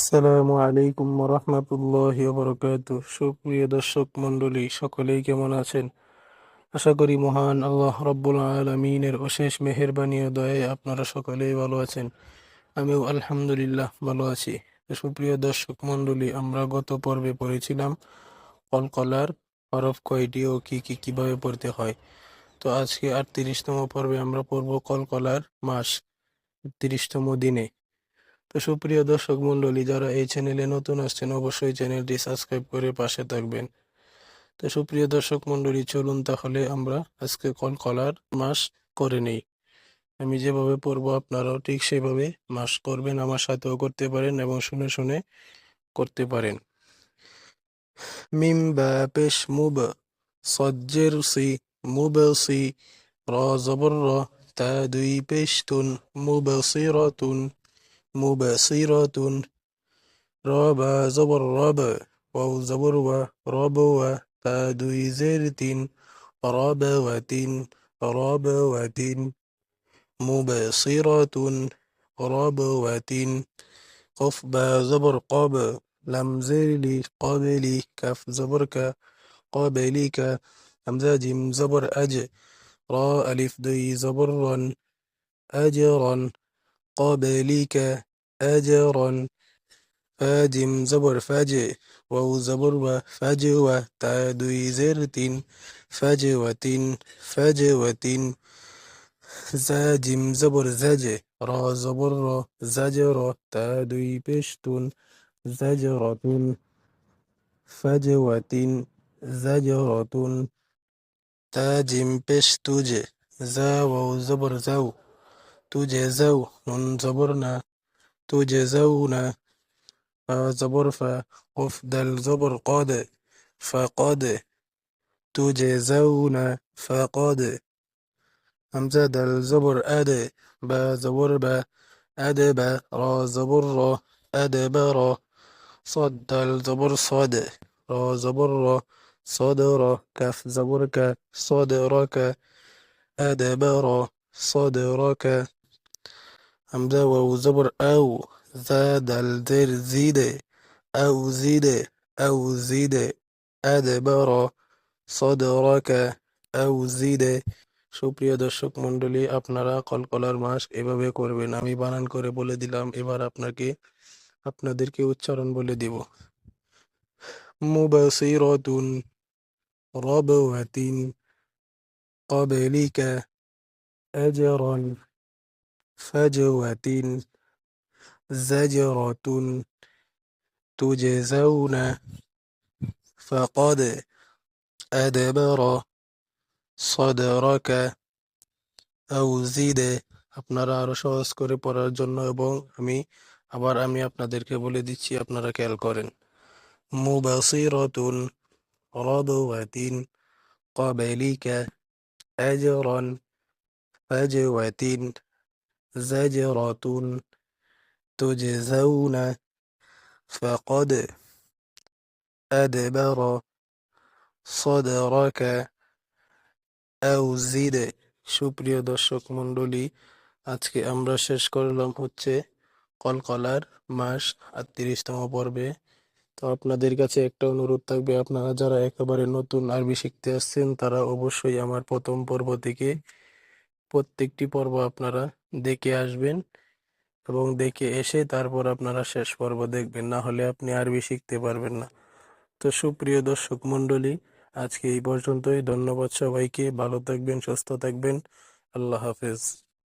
আসসালামু আলাইকুম রহমতুল্লাহ বরকাত সুপ্রিয় দর্শক মণ্ডলী, সকলেই কেমন আছেন? আশা করি মহান আল্লাহ রব্বুল আলমিনের অশেষ মেহেরবানি ও দয়ায় আপনারা সকলেই ভালো আছেন। আমিও আলহামদুলিল্লাহ ভালো আছি। সুপ্রিয় দর্শক মণ্ডলী, আমরা গত পর্বে পড়েছিলাম কলকলার হরফ কয়টি ও কি কি কীভাবে পড়তে হয়। তো আজকে আটত্রিশতম পর্বে আমরা পড়ব কলকলার মাস তিরিশতম দিনে। তো সুপ্রিয় দর্শক মণ্ডলী, যারা এই চ্যানেলে নতুন আসছেন, অবশ্যই চ্যানেলটি সাবস্ক্রাইব করে পাশে থাকবেন। তো সুপ্রিয় দর্শক মণ্ডলী, চলুন তাহলে আমরা আজকে কল কলার মাস করে নেই। আমি যেভাবে পড়ব, আপনারাও ঠিক সেভাবে মাস করবেন, আমার সাথেও করতে পারেন এবং শুনে শুনে করতে পারেন। মিম বা পেশ মুব, সজ্জের সি মুবসি র জবর র, তা দুই পেশ তুন মুবসিরাতুন মুবসিরাতুন র বা مبصرة رابا زبر رابا واو زبر و ربوة رابا واتين رابا واتين مبصرة ربوة قف با زبر قاب لم زرلي قابلي كف زبرك قابليك همزة جيم زبر أج را ألف دي زبرا أجرا قابليك أجرا. فاجم زبر فج واو زبر و فجوة تا دوي زرتين فجوة فجوة زاجم زبر زج را زبر را زجر تا دوي بشتون زجرة فجوة زجرة تاجم بشتوج زا واو زبر زو زبرنا تجزون فا زبر فا قف دل زبر قاد فقد تجزون فقد همزة دل زبر أد با زبر با أدب را زبر را أدبر صد دل زبر صد را زبر را صدر كف زبر ك صدرك أدبر صدرك همزة واو زبر أو زاد الزر زيد أو زيد أو زيد أدبر صدرك أو زيد সুপ্রিয় দর্শক মণ্ডলী আপনারা কলকলার মাস এভাবে করবেন আমি বানান করে বলে দিলাম এবার আপনাকে আপনাদেরকে উচ্চারণ বলে দিব মুবাসিরাতুন রবওয়াতিন قبلك أجرا فجوة زجرة تجزون فقد أدبر صدرك أو زيد আপনারা আরো সহজ করে পড়ার জন্য এবং আমি আবার আমি আপনাদেরকে বলে দিচ্ছি আপনারা খেয়াল করেন মুবাসিরাতুন রবওয়াতিন قبلك أجرا فجوة زجرة تجزون فقد أدبر صدرك أو زد সুপ্রিয় দর্শক মণ্ডলী আজকে আমরা শেষ করলাম হচ্ছে কলকলার মাস আটত্রিশতম পর্বে তো আপনাদের কাছে একটা অনুরোধ থাকবে আপনারা যারা একেবারে নতুন আরবি শিখতে আসছেন তারা অবশ্যই আমার প্রথম পর্ব থেকে প্রত্যেকটি পর্ব আপনারা দেখে আসবেন এবং দেখে এসে তারপর আপনারা শেষ পর্ব দেখবেন। না হলে আপনি আরবি শিখতে পারবেন না। তো সুপ্রিয় দর্শক মণ্ডলী, আজকে এই পর্যন্তই। ধন্যবাদ সবাইকে। ভালো থাকবেন, সুস্থ থাকবেন। আল্লাহ হাফেজ।